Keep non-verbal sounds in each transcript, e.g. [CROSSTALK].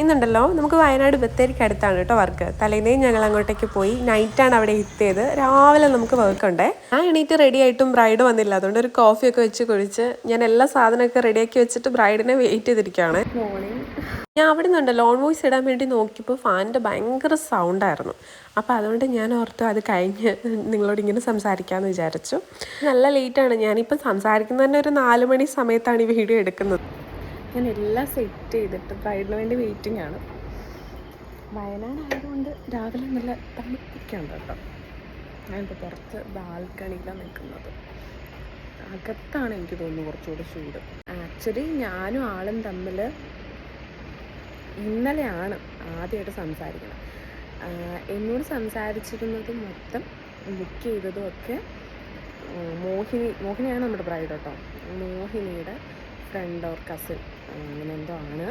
ഇന്നുണ്ടല്ലോ നമുക്ക് വയനാട് ബത്തേരിക്ക് അടുത്താണ് കേട്ടോ വർക്ക് തലേന്നേ ഞങ്ങൾ അങ്ങോട്ടേക്ക് പോയി നൈറ്റാണ് അവിടെ എത്തിയത് രാവിലെ നമുക്ക് വർക്ക് ഉണ്ടേ. ഞാൻ എണീറ്റ് റെഡി ആയിട്ടും ബ്രൈഡ് വന്നില്ല. അതുകൊണ്ട് ഒരു കോഫി ഒക്കെ വെച്ച് കുഴിച്ച് ഞാൻ എല്ലാ സാധനമൊക്കെ റെഡിയാക്കി വെച്ചിട്ട് ബ്രൈഡിനെ വെയിറ്റ് ചെയ്തിരിക്കുകയാണ്. മോർണിംഗ് ഞാൻ അവിടെ നിന്നുണ്ട് ലോൺ വോയിസ് ഇടാൻ വേണ്ടി നോക്കിയപ്പോൾ ഫാനിന്റെ ഭയങ്കര സൗണ്ടായിരുന്നു അപ്പോൾ അതുകൊണ്ട് ഞാൻ ഓർത്തു അത് കഴിഞ്ഞ് നിങ്ങളോട് ഇങ്ങനെ സംസാരിക്കാമെന്ന് വിചാരിച്ചു. നല്ല ലേറ്റാണ് ഞാനിപ്പോൾ സംസാരിക്കുന്നതന്നെ ഒരു നാല് മണി സമയത്താണ് ഈ വീഡിയോ എടുക്കുന്നത്. ഞാൻ എല്ലാം സെറ്റ് ചെയ്തിട്ട് ബ്രൈഡിന് വേണ്ടി വെയിറ്റിംഗ് ആണ്. വയനാട് ആയതുകൊണ്ട് രാവിലെ നല്ല തണുപ്പൊക്കെ ഉണ്ട് കേട്ടോ. ഞാനിപ്പോൾ പുറത്ത് ബാൽക്കണിയിലാണ് നിൽക്കുന്നത്. അകത്താണ് എനിക്ക് തോന്നുന്നു കുറച്ചുകൂടെ ചൂട്. ആക്ച്വലി ഞാനും ആളും തമ്മിൽ ഇന്നലെയാണ് ആദ്യമായിട്ട് സംസാരിക്കുന്നത്. എന്നോട് സംസാരിച്ചിരുന്നത് മൊത്തം ബുക്ക് ചെയ്തതും ഒക്കെ മോഹിനി മോഹിനിയാണ് നമ്മുടെ ബ്രൈഡ് കേട്ടോ. മോഹിനിയുടെ ഫ്രണ്ട് ഓർ കസിൻ അങ്ങനെ എന്തോ ആണ്.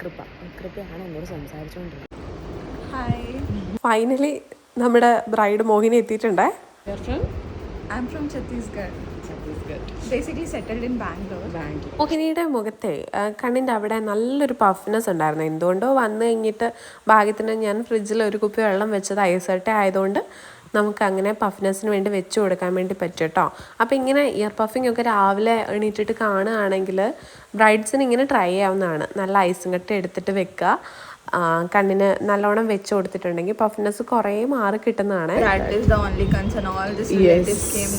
കൃപ. കൃപയാണ് എന്നോട് സംസാരിച്ചുകൊണ്ടിരുന്നത്. ഹായ് ഫൈനലി നമ്മുടെ bride Mohini എത്തിയിട്ടുണ്ടേ? From Chhattisgarh. Basically settled in Bangalore. Bangalore മോഹിനിയുടെ മുഖത്തെ കണ്ണിന്റെ അവിടെ നല്ലൊരു പഫ്നെസ് ഉണ്ടായിരുന്നു. എന്തുകൊണ്ടോ വന്നു കഴിഞ്ഞിട്ട് ഭാഗ്യത്തിന് ഞാൻ ഫ്രിഡ്ജിൽ ഒരു കുപ്പി വെള്ളം വെച്ചത് ഐസർട്ടെ ആയതുകൊണ്ട് നമുക്ക് അങ്ങനെ പഫ്നെസ്സിന് വേണ്ടി വെച്ച് കൊടുക്കാൻ വേണ്ടി പറ്റും കേട്ടോ അപ്പോൾ ഇങ്ങനെ ഇയർ പഫിംഗ് ഒക്കെ രാവിലെ എണീറ്റിട്ട് കാണുകയാണെങ്കിൽ ബ്രൈഡ്സിന് ഇങ്ങനെ ട്രൈ ചെയ്യാവുന്നതാണ്. നല്ല ഐസും കട്ട എടുത്തിട്ട് വെക്കുക. കണ്ണിന് നല്ലോണം വെച്ച് കൊടുത്തിട്ടുണ്ടെങ്കിൽ പഫ്നെസ് കുറേ മാറി കിട്ടുന്നതാണ്. That is flight. All these relatives came,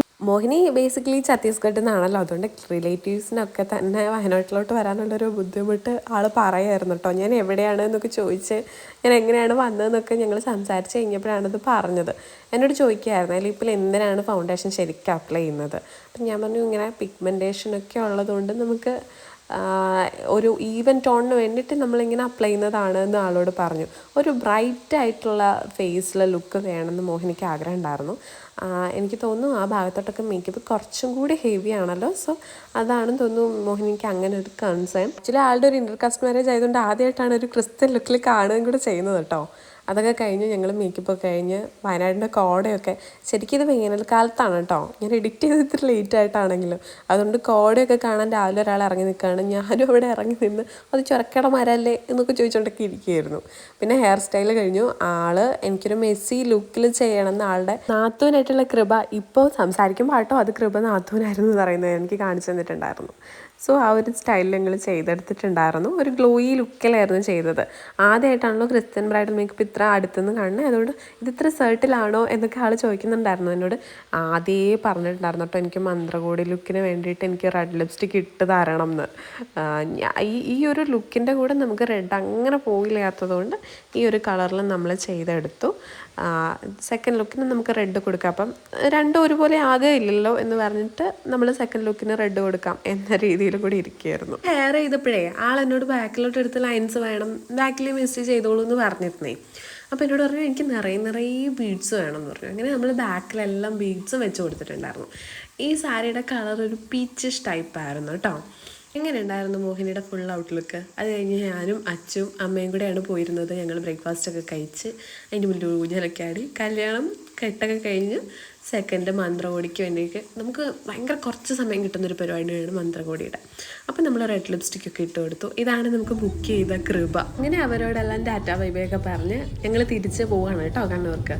[LAUGHS] Mohini basically ഛത്തീസ്ഗഡിൽ നിന്നാണല്ലോ. അതുകൊണ്ട് റിലേറ്റീവ്സിനൊക്കെ തന്നെ വയനാട്ടിലോട്ട് വരാനുള്ളൊരു ബുദ്ധിമുട്ട് ആൾ പറയായിരുന്നു കേട്ടോ ഞാൻ എവിടെയാണ് എന്നൊക്കെ ചോദിച്ച് ഞാൻ എങ്ങനെയാണ് വന്നതെന്നൊക്കെ ഞങ്ങൾ സംസാരിച്ച് കഴിഞ്ഞപ്പോഴാണ് ഇത് പറഞ്ഞത്. എന്നോട് ചോദിക്കുമായിരുന്നു അല്ലെങ്കിൽ ഇപ്പോൾ എന്തിനാണ് ഫൗണ്ടേഷൻ ശരിക്കും അപ്ലൈ ചെയ്യുന്നത്? അപ്പം ഞാൻ പറഞ്ഞു ഇങ്ങനെ പിഗ്മെന്റേഷനൊക്കെ ഉള്ളതുകൊണ്ട് നമുക്ക് ഒരു ഈവൻ ടോണിന് വേണ്ടിയിട്ട് നമ്മളിങ്ങനെ അപ്ലൈ ചെയ്യുന്നതാണ് എന്ന് ആളോട് പറഞ്ഞു. ഒരു ബ്രൈറ്റ് ആയിട്ടുള്ള ഫേസിലെ ലുക്ക് വേണമെന്ന് മോഹിനിക്ക് ആഗ്രഹം ഉണ്ടായിരുന്നു. എനിക്ക് തോന്നുന്നു ആ ഭാഗത്തോട്ടൊക്കെ മേക്കപ്പ് കുറച്ചും കൂടി ഹെവി ആണല്ലോ. സോ അതാണെന്ന് തോന്നുന്നു മോഹിനിക്ക് അങ്ങനെ ഒരു കൺസേൺ ആക്ച്വലി ആളുടെ ഒരു ഇന്റർ കാസ്റ്റ് മാരേജ് ആയതുകൊണ്ട് ആദ്യമായിട്ടാണ് ഒരു ക്രിസ്ത്യൻ ലുക്കിൽ കാണുകയും കൂടെ ചെയ്യുന്നത് കേട്ടോ. അതൊക്കെ കഴിഞ്ഞ് ഞങ്ങൾ മേക്കപ്പ് ഒക്കെ കഴിഞ്ഞ് വയനാടിന്റെ കോടയൊക്കെ ശരിക്കും ഇത് വേനൽക്കാലത്താണ് കേട്ടോ ഞാൻ എഡിറ്റ് ചെയ്ത് ഇത്ര ലേറ്റ് ആയിട്ടാണെങ്കിലും. അതുകൊണ്ട് കോടയൊക്കെ കാണാൻ രാവിലെ ഒരാൾ ഇറങ്ങി നിൽക്കുകയാണ് ഞാനും അവിടെ ഇറങ്ങി നിന്ന് അത് ചുരക്കട മരല്ലേ? എന്നൊക്കെ ചോദിച്ചുകൊണ്ടൊക്കെ ഇരിക്കുകയായിരുന്നു. പിന്നെ ഹെയർ സ്റ്റൈൽ കഴിഞ്ഞു. ആൾ എനിക്കൊരു മെസ്സി ലുക്കിൽ ചെയ്യണം എന്ന് ആളുടെ നാത്തൂനായിട്ടുള്ള കൃപ ഇപ്പോൾ സംസാരിക്കുമ്പോൾ ആട്ടോ അത് കൃപ നാത്തൂനായിരുന്നു എന്ന് പറയുന്നത് എനിക്ക് കാണിച്ചു തന്നിട്ടുണ്ടായിരുന്നു. സോ ആ ഒരു സ്റ്റൈലിൽ ഞങ്ങൾ ചെയ്തെടുത്തിട്ടുണ്ടായിരുന്നു. ഒരു ഗ്ലോയി ലുക്കിലായിരുന്നു ചെയ്തത്. ആദ്യമായിട്ടാണല്ലോ ക്രിസ്ത്യൻ ബ്രൈഡൽ മേക്കപ്പ് ഇത്ര അടുത്തുനിന്ന് കാണുന്നത് അതുകൊണ്ട് ഇത് ഇത്ര സെർട്ടിലാണോ എന്നൊക്കെ ആൾ ചോദിക്കുന്നുണ്ടായിരുന്നു എന്നോട്. ആദ്യമേ പറഞ്ഞിട്ടുണ്ടായിരുന്നു കേട്ടോ എനിക്ക് മന്ത്രകോടി ലുക്കിന് വേണ്ടിയിട്ട് എനിക്ക് റെഡ് ലിപ്സ്റ്റിക് ഇട്ട് തരണം എന്ന് ഈ ഈ ഒരു ലുക്കിന്റെ കൂടെ നമുക്ക് റെഡ് അങ്ങനെ പോയില്ലാത്തതുകൊണ്ട് ഈ ഒരു കളറിൽ നമ്മൾ ചെയ്തെടുത്തു. സെക്കൻഡ് ലുക്കിന് നമുക്ക് റെഡ് കൊടുക്കാം. അപ്പം രണ്ടും ഒരുപോലെ ആകുകയില്ലല്ലോ എന്ന് പറഞ്ഞിട്ട് നമ്മൾ സെക്കൻഡ് ലുക്കിന് റെഡ് കൊടുക്കാം എന്ന രീതിയിൽ കൂടി ഇരിക്കുകയായിരുന്നു. ഹെയർ ചെയ്തപ്പോഴേ ആൾ എന്നോട് ബാക്കിലോട്ട് എടുത്ത് ലൈൻസ് വേണം ബാക്കിൽ മെസ്സേജ് ചെയ്തോളൂ എന്ന് പറഞ്ഞിരുന്നേ. അപ്പോൾ എന്നോട് പറഞ്ഞു എനിക്ക് നിറയെ നിറയെ ബീഡ്സ് വേണം എന്ന് പറഞ്ഞു. അങ്ങനെ നമ്മൾ ബാക്കിലെല്ലാം ബീഡ്സും വെച്ച് കൊടുത്തിട്ടുണ്ടായിരുന്നു. ഈ സാരിയുടെ കളർ ഒരു പീച്ചിഷ് ടൈപ്പ് ആയിരുന്നു കേട്ടോ. എങ്ങനെ ഉണ്ടായിരുന്നു മോഹിനിയുടെ ഫുൾ ഔട്ട്ലുക്ക് അത് കഴിഞ്ഞ് ഞാനും അച്ചും അമ്മയും കൂടെയാണ് പോയിരുന്നത്. ഞങ്ങൾ ബ്രേക്ക്ഫാസ്റ്റ് ഒക്കെ കഴിച്ച് അതിന്റെ മുന്നിൽ ഊഞ്ഞലൊക്കെ ആടി. കല്യാണം കെട്ടൊക്കെ കഴിഞ്ഞ് സെക്കൻഡ് മന്ത്രകോടിക്ക് വേണ്ടിയിട്ട് നമുക്ക് ഭയങ്കര കുറച്ച് സമയം കിട്ടുന്നൊരു പരിപാടിയാണ് മന്ത്രകോടിയുടെ. അപ്പം നമ്മൾ റെഡ് ലിപ്സ്റ്റിക് ഒക്കെ ഇട്ട് കൊടുത്തു. ഇതാണ് നമുക്ക് ബുക്ക് ചെയ്ത കൃപ. അങ്ങനെ അവരോടെല്ലാം ടാറ്റ വൈബൊക്കെ പറഞ്ഞ് ഞങ്ങൾ തിരിച്ച് പോവാണ് കേട്ടോ കണ്ണൂർക്ക്.